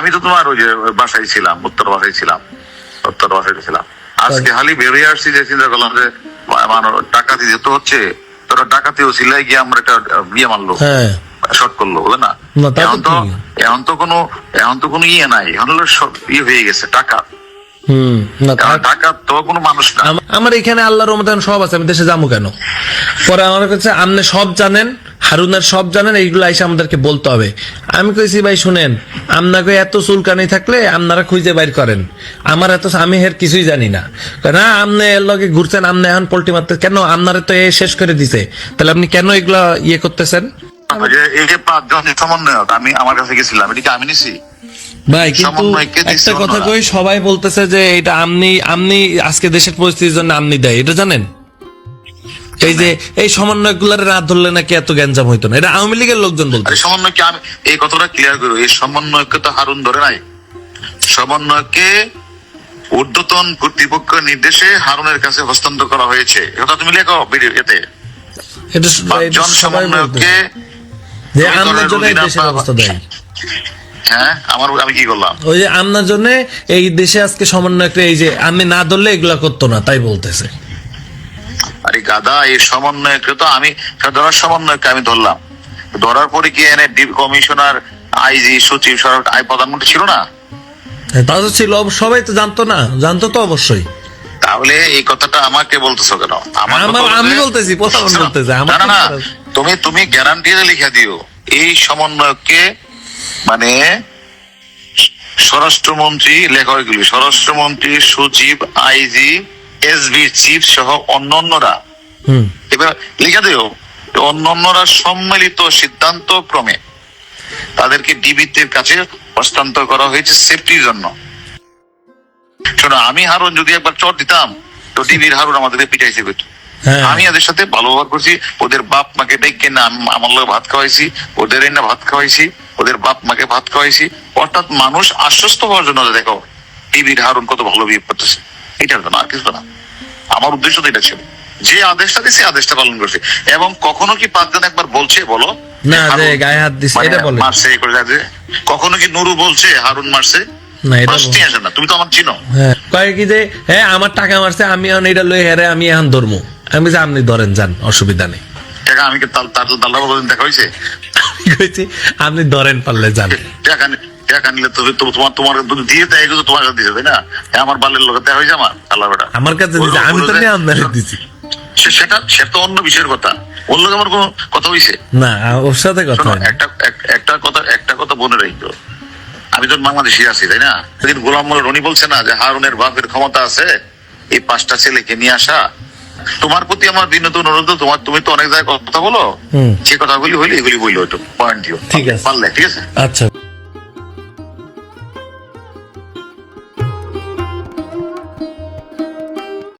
আমি তো তোমার ওই যে বাসায় ছিলাম উত্তর বাসায় ছিলাম উত্তর বাসায় ছিলাম আজকে খালি বেরিয়ে আসছি যে চিন্তা করলাম যে ডাকাতি যেতে হচ্ছে তোরা ডাকাতি গিয়ে আমরা একটা বিয়ে মারলো হ্যাঁ। শর্ট করল বুঝলে না? এখন তো এখন তো কোনো এখন তো কোনো ইয়ে নাই এখন হলো সব ইয়ে হয়ে গেছে টাকা। হুম কারণ টাকা তো কোনো মানুষ আমার এখানে আল্লাহর রহমতে এখন সব আছে আমি দেশে যাব কেন? পরে আমার কাছে আপনি সব জানেন হারুনের সব জানেন এইগুলো এসে আমাদেরকে বলতে হবে। আমি কইছি ভাই শুনেন আপনাকে এত চুলকানি থাকলে আপনারা খুঁজে বাইর করেন। আমার এত আমি এর কিছুই জানি না। না আপনি এর লগে ঘুরছেন আপনি এখন পোল্ট্রি মারতে কেন আপনারা তো এ শেষ করে দিছে। তাহলে আপনি কেন এগুলা ইয়ে করতেছেন? ওই যে এই যে পাঁচজন সমন্বয়ক আমি আমার কাছে গেছিলাম এটা কি আমি নিছি? ভাই কিন্তু একটা কথা। কই সবাই বলতেছে যে এটা আমনি আমনি আজকে দেশের পরিস্থিতির জন্য আমনি দেয় এটা জানেন? এই যে এই সমন্বয়গুলার রাত ধরলে নাকি এত গ্যাঞ্জাম হইতো না? এটা আওয়ামী লীগের লোকজন বলতে। আরে সমন্বয়কে আমি এই কথাটা ক্লিয়ার করব এই সমন্বয়কে তো হারুন ধরে নাই। সমন্বয়কে ঊর্ধ্বতন কর্তৃপক্ষের নির্দেশে হারুনের কাছে হস্তান্তর করা হয়েছে। এটা তুমি লেখো ভিডিও এতে। পাঁচজন সমন্বয়কে হ্যাঁ আমার আমি কি করলাম? ওই যে আমনার জন্য এই দেশে আজকে সমন্বয় এই যে আমি না ধরলে এগুলা করতো না তাই বলতেছে। আরে গাদা এই সমন্বয়কে তো আমি ধরার সমন্বয়কে আমি ধরলাম। ধরার পরে কি এনে কমিশনার আইজি সচিব সরকার আই প্রধানমন্ত্রী ছিল না? তা তো ছিল সবাই তো জানতো না জানতো তো অবশ্যই। তাহলে এই কথাটা আমাকে বলতেছো কেন? আমি বলতেছি, না। না তুমি তুমি গ্যারান্টি লিখে দিও এই সমন্বয়কে মানে স্বরাষ্ট্রমন্ত্রী লেখা এগুলি স্বরাষ্ট্রমন্ত্রী সচিব আইজি এসবি চিফ সহ অন্যান্যরা এবার লিখে দিও অন্যান্যরা সম্মিলিত সিদ্ধান্ত ক্রমে তাদেরকে ডিবিতে কাছে হস্তান্তর করা হয়েছে সেফটির জন্য। শোনো আমি হারুন যদি একবার চট দিতাম তো ডিবির হারুন আমাদেরকে পিটাইছে কইতো। হ্যাঁ। আমি এদের সাথে ভালো ব্যবহার করছি ওদের বাপ মাকে ডেকে না আমার লোক ভাত খাওয়াইছি ওদের না ভাত খাওয়াইছি ওদের বাপ মাকে ভাত খাওয়াইছি। অর্থাৎ মানুষ আশ্বস্ত হওয়ার জন্য দেখো ডিবির হারুন কত ভালো বিয়ে করতেছে। এটার জন্য আর কিছু না। আমার উদ্দেশ্য তো এটা ছিল। যে আদেশটা দিছে আদেশটা পালন করছে। এবং কখনো কি পাঁচজন একবার বলছে বলো? না, যে গায়ে হাত দিছে, মানে এটা বলে। মারছে করে কখনো কি নুরু বলছে হারুন মারছে? না, এটা প্রশ্নই আসে না তুমি তো আমার চিনো। হ্যাঁ কয় কি যে হ্যাঁ আমার টাকা মারছে আমি এখন এটা লই হেরে আমি এখন আমি যে আপনি ধরেন যান অসুবিধা নেই। টাকা আমি কি তার দাল্লা বাবা দেখা হয়েছে? কইছি আপনি ধরেন পারলে যান। টাকা টাকা নিলে তো তোমার তোমার দিয়ে দেয় তোমার কাছে দিয়েছে তাই না? আমার বালের লোক দেখা হয়েছে আমার আল্লাহ আমার কাছে দিছে আমি তো আপনারে দিছি। সেটা সেটা অন্য বিষয়ের কথা। আমার কোনো কথা হয়েছে না ওর সাথে কথা। একটা একটা কথা একটা কথা মনে রাখতো আমি তো বাংলাদেশি আছি তাই না? সেদিন গোলাম মোল্লা রনি বলছে না যে হারুনের বাপের ক্ষমতা আছে এই পাঁচটা ছেলেকে নিয়ে আসা। তোমার প্রতি আমার বিনোদ অনুরোধ তোমার তুমি তো অনেক জায়গায় কথা বলো। যে কথাগুলি হইলে এগুলি বলল একটু পয়েন্ট দিও। ঠিক আছে। পারলে ঠিক আছে? আচ্ছা।